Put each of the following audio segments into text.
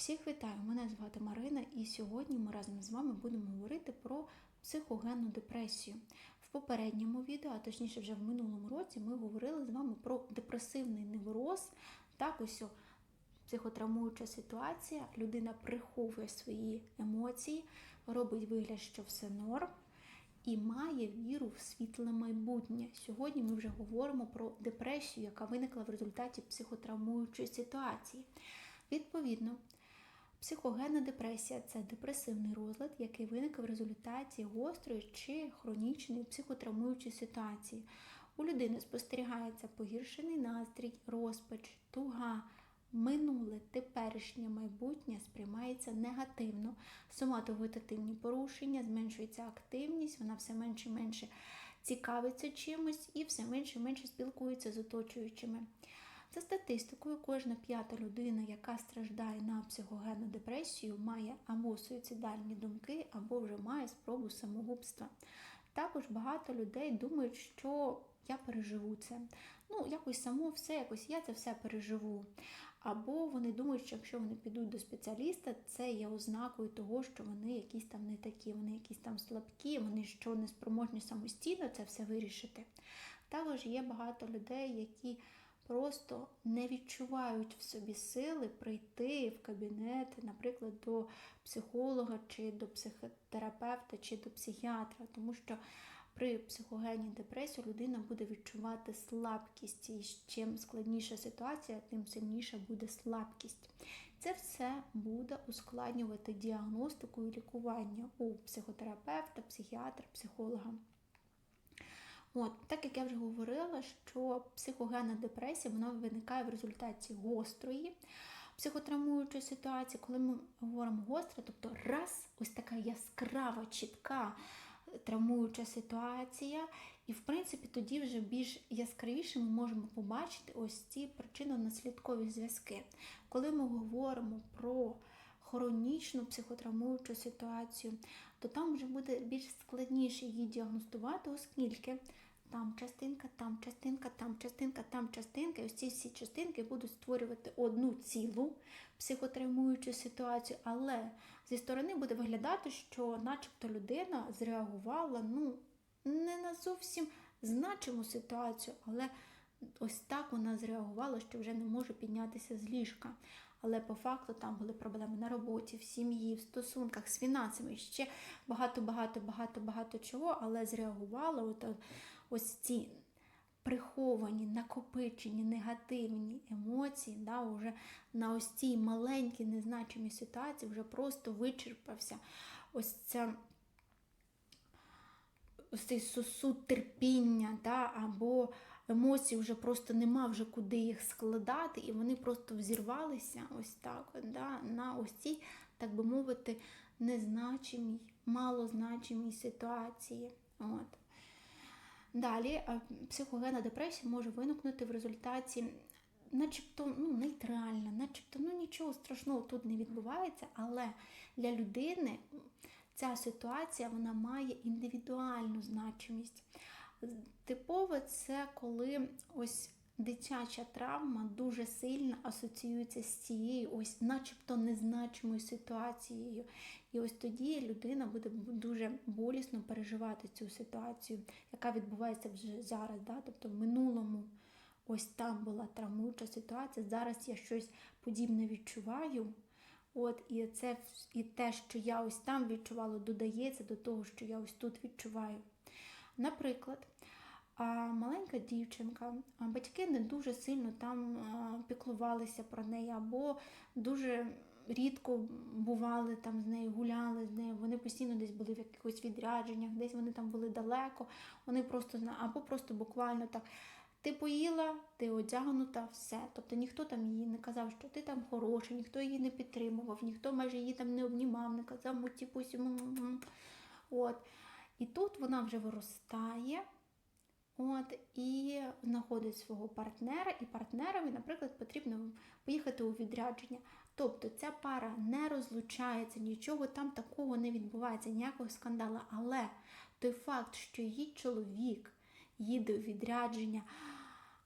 Всіх вітаю! Мене звати Марина, і сьогодні ми разом з вами будемо говорити про психогенну депресію. В попередньому відео, а точніше вже в минулому році, ми говорили з вами про депресивний невроз. Так, ось психотравмуюча ситуація. Людина приховує свої емоції, робить вигляд, що все норм. І має віру в світле майбутнє. Сьогодні ми вже говоримо про депресію, яка виникла в результаті психотравмуючої ситуації. Відповідно, психогенна депресія це депресивний розлад, який виник в результаті гострої чи хронічної психотравмуючої ситуації. У людини спостерігається погіршений настрій, розпач, туга. Минуле, теперішнє майбутнє сприймається негативно, соматовегетативні порушення, зменшується активність, вона все менше і менше цікавиться чимось і все менше і менше спілкується з оточуючими. За статистикою, кожна п'ята людина, яка страждає на психогенну депресію, має або суїцидальні думки, або вже має спробу самогубства. Також багато людей думають, що я переживу це. Ну, якось само все, якось я це все переживу. Або вони думають, що якщо вони підуть до спеціаліста, це є ознакою того, що вони якісь там не такі, вони якісь там слабкі, вони що не спроможні самостійно це все вирішити. Також є багато людей, які просто не відчувають в собі сили прийти в кабінет, наприклад, до психолога, чи до психотерапевта, чи до психіатра, тому що при психогенній депресії людина буде відчувати слабкість, і чим складніша ситуація, тим сильніша буде слабкість. Це все буде ускладнювати діагностику і лікування у психотерапевта, психіатра, психолога. От, так як я вже говорила, що психогенна депресія вона виникає в результаті гострої психотравмуючої ситуації, коли ми говоримо гостра, тобто раз, ось така яскрава, чітка травмуюча ситуація, і, в принципі, тоді вже більш яскравіше ми можемо побачити ось ці причинно-наслідкові зв'язки. Коли ми говоримо про хронічну психотравмуючу ситуацію, то там вже буде більш складніше її діагностувати, оскільки там частинка, там частинка, там частинка, там частинка. І ось ці всі частинки будуть створювати одну цілу психотравмуючу ситуацію, але зі сторони буде виглядати, що начебто людина зреагувала ну, не на зовсім значиму ситуацію, але ось так вона зреагувала, що вже не може піднятися з ліжка. Але по факту там були проблеми на роботі, в сім'ї, в стосунках з фінансами, ще багато-багато-багато-багато чого, але зреагувала от, ось ці приховані, накопичені негативні емоції, да, вже на ось цій маленькій незначимій ситуації вже просто вичерпався ось ця. Ось цей сосуд терпіння, да, або емоцій вже просто нема вже куди їх складати, і вони просто взірвалися ось так, да, на ось цій, так би мовити, незначимій, малозначимій ситуації. От. Далі психогенна депресія може виникнути в результаті, начебто ну, нейтральна, начебто ну, нічого страшного тут не відбувається, але для людини ця ситуація вона має індивідуальну значимість. Типове це коли ось дитяча травма дуже сильно асоціюється з цією, ось начебто незначимою ситуацією. І ось тоді людина буде дуже болісно переживати цю ситуацію, яка відбувається вже зараз. Да? Тобто в минулому ось там була травмуюча ситуація. Зараз я щось подібне відчуваю. От, І це і те, що я ось там відчувала, додається до того, що я ось тут відчуваю. Наприклад, маленька дівчинка, батьки не дуже сильно там піклувалися про неї, або дуже рідко бували там з нею, гуляли з нею, вони постійно десь були в якихось відрядженнях, десь вони там були далеко, вони просто або просто буквально так. Ти поїла, ти одягнута, все. Тобто ніхто там їй не казав, що ти там хороший, ніхто її не підтримував, ніхто майже її там не обнімав, не казав, мутіпусі. От. І тут вона вже виростає от, і знаходить свого партнера, і партнерові, наприклад, потрібно поїхати у відрядження. Тобто ця пара не розлучається, нічого там такого не відбувається, ніякого скандалу. Але той факт, що її чоловік їде у відрядження,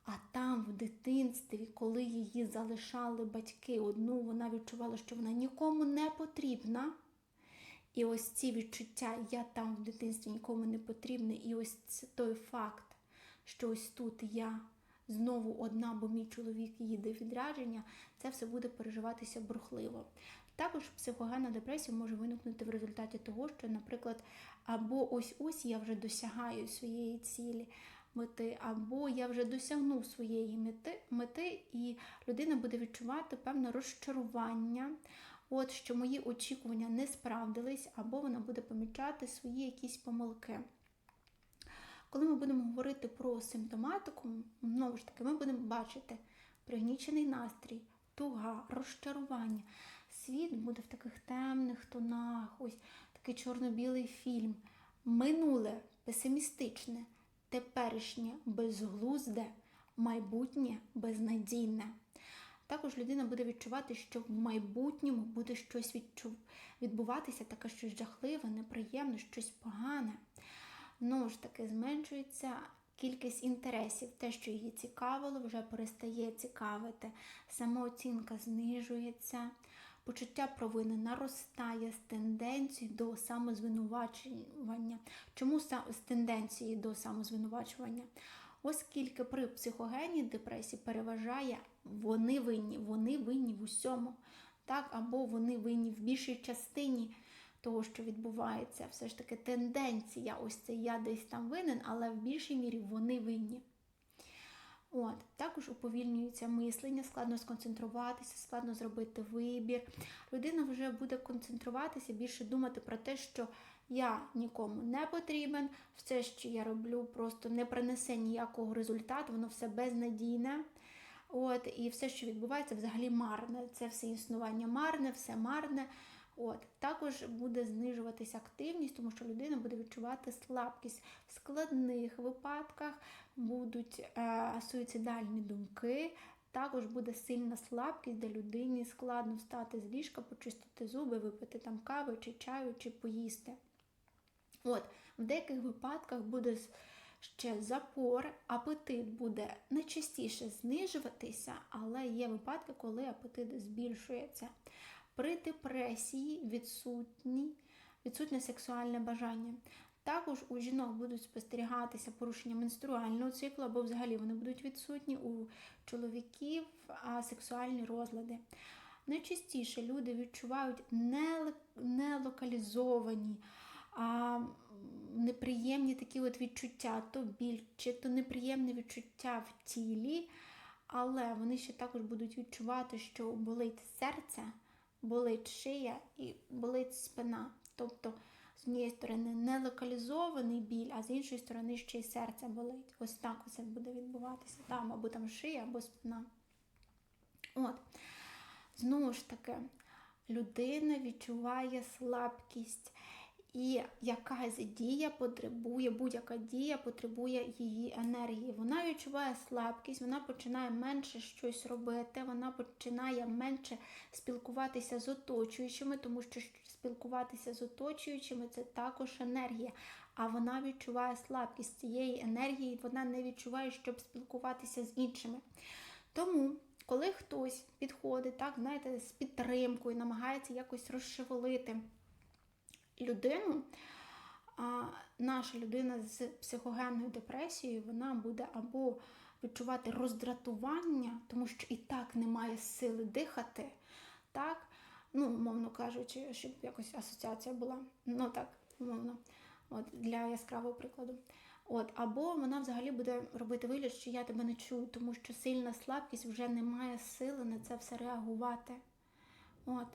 А там в дитинстві, коли її залишали батьки, одну вона відчувала, що вона нікому не потрібна. І ось ці відчуття я там в дитинстві нікому не потрібна. І ось той факт, що ось тут я знову одна, бо мій чоловік їде в відрядження, це все буде переживатися бурхливо. Також психогенна депресія може виникнути в результаті того, що, наприклад, або ось ось я вже досягаю своєї цілі мети, або я вже досягнув своєї мети, мети, і людина буде відчувати певне розчарування, от що мої очікування не справдились, або вона буде помічати свої якісь помилки. Коли ми будемо говорити про симптоматику, знову ж таки, ми будемо бачити пригнічений настрій, туга, розчарування. Світ буде в таких темних тонах, ось такий чорно-білий фільм. Минуле песимістичне, теперішнє безглузде, майбутнє безнадійне. Також людина буде відчувати, що в майбутньому буде щось відбуватися, таке щось жахливе, неприємне, щось погане. Знову ж таки, зменшується кількість інтересів. Те, що її цікавило, вже перестає цікавити. Самооцінка знижується, почуття провини наростає з тенденцією до самозвинувачування. Чому з тенденції до самозвинувачування? Оскільки при психогенній депресії переважає вони винні, вони винні в усьому, так, або вони винні в більшій частині того, що відбувається, все ж таки тенденція, ось це я десь там винен, але в більшій мірі вони винні. От, Також уповільнюється мислення, складно сконцентруватися, складно зробити вибір. Людина вже буде концентруватися, більше думати про те, що я нікому не потрібен, все, що я роблю, просто не принесе ніякого результату, воно все безнадійне. От, І все, що відбувається, взагалі марне. Це все існування марне, все марне. От Також буде знижуватися активність, тому що людина буде відчувати слабкість. В складних випадках будуть е, суїцидальні думки, також буде сильна слабкість, де людині складно встати з ліжка, почистити зуби, випити там кави, чи чаю, чи поїсти. От, В деяких випадках буде ще запор, апетит буде найчастіше знижуватися, але є випадки, коли апетит збільшується. При депресії відсутні, відсутнє сексуальне бажання. Також у жінок будуть спостерігатися порушення менструального циклу, або взагалі вони будуть відсутні у чоловіків сексуальні розлади. Найчастіше люди відчувають нелокалізовані, неприємні такі от відчуття, то біль, чи то неприємне відчуття в тілі, але вони ще також будуть відчувати, що болить серце болить шия і болить спина. Тобто, з однієї сторони, не локалізований біль, а з іншої сторони, ще й серце болить. Ось так ось буде відбуватися. Там або там шия, або спина. От. Знову ж таки, людина відчуває слабкість. І якась дія потребує, будь-яка дія потребує її енергії. Вона відчуває слабкість, вона починає менше щось робити, вона починає менше спілкуватися з оточуючими, тому що спілкуватися з оточуючими це також енергія. А вона відчуває слабкість цієї енергії, вона не відчуває, щоб спілкуватися з іншими. Тому. Коли хтось підходить, так, знаєте, з підтримкою, намагається якось розшевелити людину, а наша людина з психогенною депресією, вона буде або відчувати роздратування, тому що і так немає сили дихати. так, Ну, умовно кажучи, щоб якось асоціація була. Ну так, умовно, от, для яскравого прикладу. От, Або вона взагалі буде робити вигляд, що я тебе не чую, тому що сильна слабкість вже не має сили на це все реагувати. От.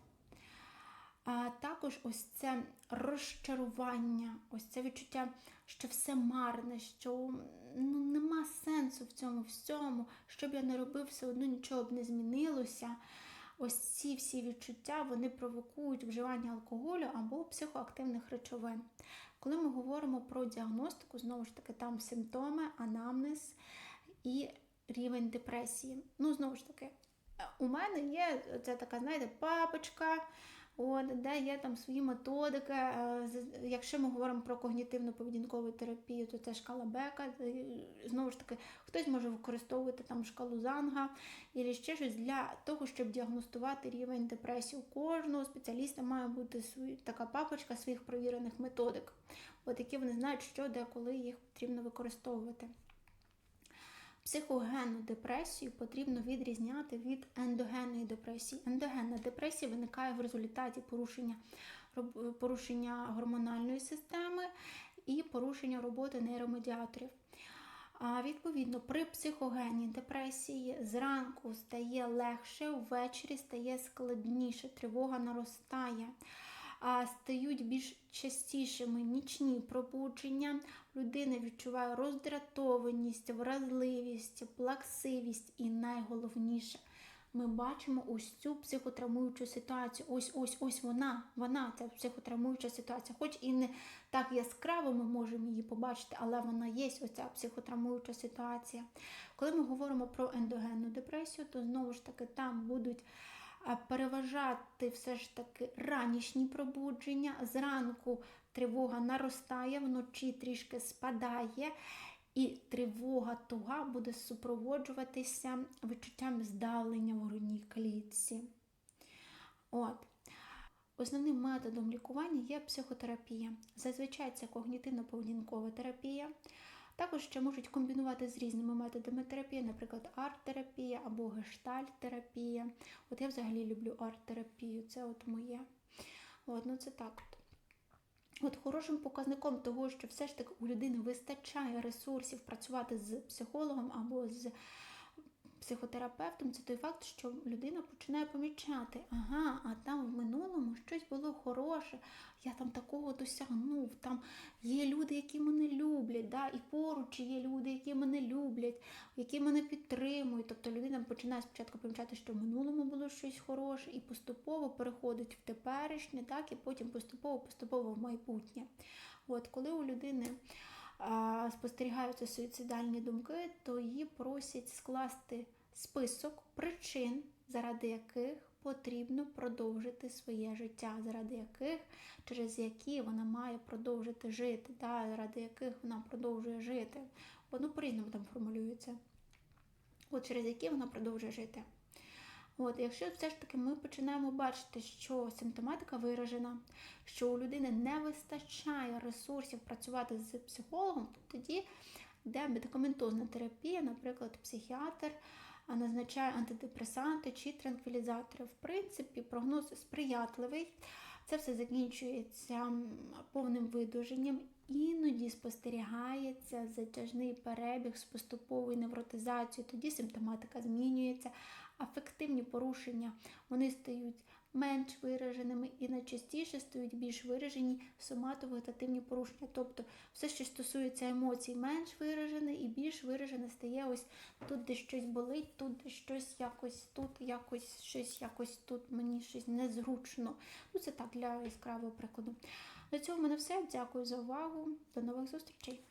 А також ось це розчарування, ось це відчуття, що все марне, що ну, нема сенсу в цьому всьому, що б я не робив, все одно нічого б не змінилося. Ось ці всі відчуття вони провокують вживання алкоголю або психоактивних речовин. Коли ми говоримо про діагностику, знову ж таки, там симптоми, анамнез і рівень депресії. Ну, знову ж таки, у мене є це така, знаєте, папочка от, де є там свої методики. Е, Якщо ми говоримо про когнітивно-поведінкову терапію, то це шкала Бека. Е, Знову ж таки, хтось може використовувати там шкалу Занга і ще щось для того, щоб діагностувати рівень депресії. У кожного спеціаліста має бути свій, така папочка своїх провірених методик, от які вони знають, що де коли їх потрібно використовувати. Психогенну депресію потрібно відрізняти від ендогенної депресії. Ендогенна депресія виникає в результаті порушення, порушення гормональної системи і порушення роботи нейромедіаторів. А відповідно, при психогенній депресії зранку стає легше, ввечері стає складніше, тривога наростає, а стають більш частішими нічні пробудження. Людина відчуває роздратованість, вразливість, плаксивість і найголовніше. Ми бачимо ось цю психотравмуючу ситуацію. Ось ось ось вона, вона, ця психотравмуюча ситуація. Хоч і не так яскраво ми можемо її побачити, але вона є оця психотравмуюча ситуація. Коли ми говоримо про ендогенну депресію, то знову ж таки там будуть переважати все ж таки ранішні пробудження. Зранку тривога наростає, вночі трішки спадає. І тривога туга буде супроводжуватися відчуттям здавлення в грудній клітці. От. Основним методом лікування є психотерапія. Зазвичай це когнітивно-поведінкова терапія. Також ще можуть комбінувати з різними методами терапії, наприклад, арт-терапія або гештальт-терапія. От я взагалі люблю арт-терапію, це от моє. От, ну це так. От. Хорошим показником того, що все ж таки у людини вистачає ресурсів працювати з психологом або з психотерапевтом, це той факт, що людина починає помічати, ага, а там в минулому щось було хороше, я там такого досягнув, там є люди, які мене люблять, да, і поруч є люди, які мене люблять, які мене підтримують. Тобто людина починає спочатку помічати, що в минулому було щось хороше, і поступово переходить в теперішнє, так, і потім поступово-поступово в майбутнє. От коли у людини спостерігаються суїцидальні думки, то її просять скласти список причин, заради яких потрібно продовжити своє життя, заради яких, через які вона має продовжити жити, да, заради яких вона продовжує жити. Воно по-різному там формулюється. От через які вона продовжує жити. От, якщо все ж таки ми починаємо бачити, що симптоматика виражена, що у людини не вистачає ресурсів працювати з психологом, то тоді йде медикаментозна терапія, наприклад, психіатр а, назначає антидепресанти чи транквілізатори. В принципі, прогноз сприятливий. Це все закінчується повним видуженням. Іноді спостерігається затяжний перебіг з поступовою невротизацією, тоді симптоматика змінюється, афективні порушення вони стають менш вираженими і найчастіше стають більш виражені соматовегетативні порушення. Тобто все, що стосується емоцій, менш виражене і більш виражене стає ось тут, де щось болить, тут де щось якось тут, якось щось якось тут мені щось незручно. Ну це так для яскравого прикладу. На цьому мене все. Дякую за увагу. До нових зустрічей.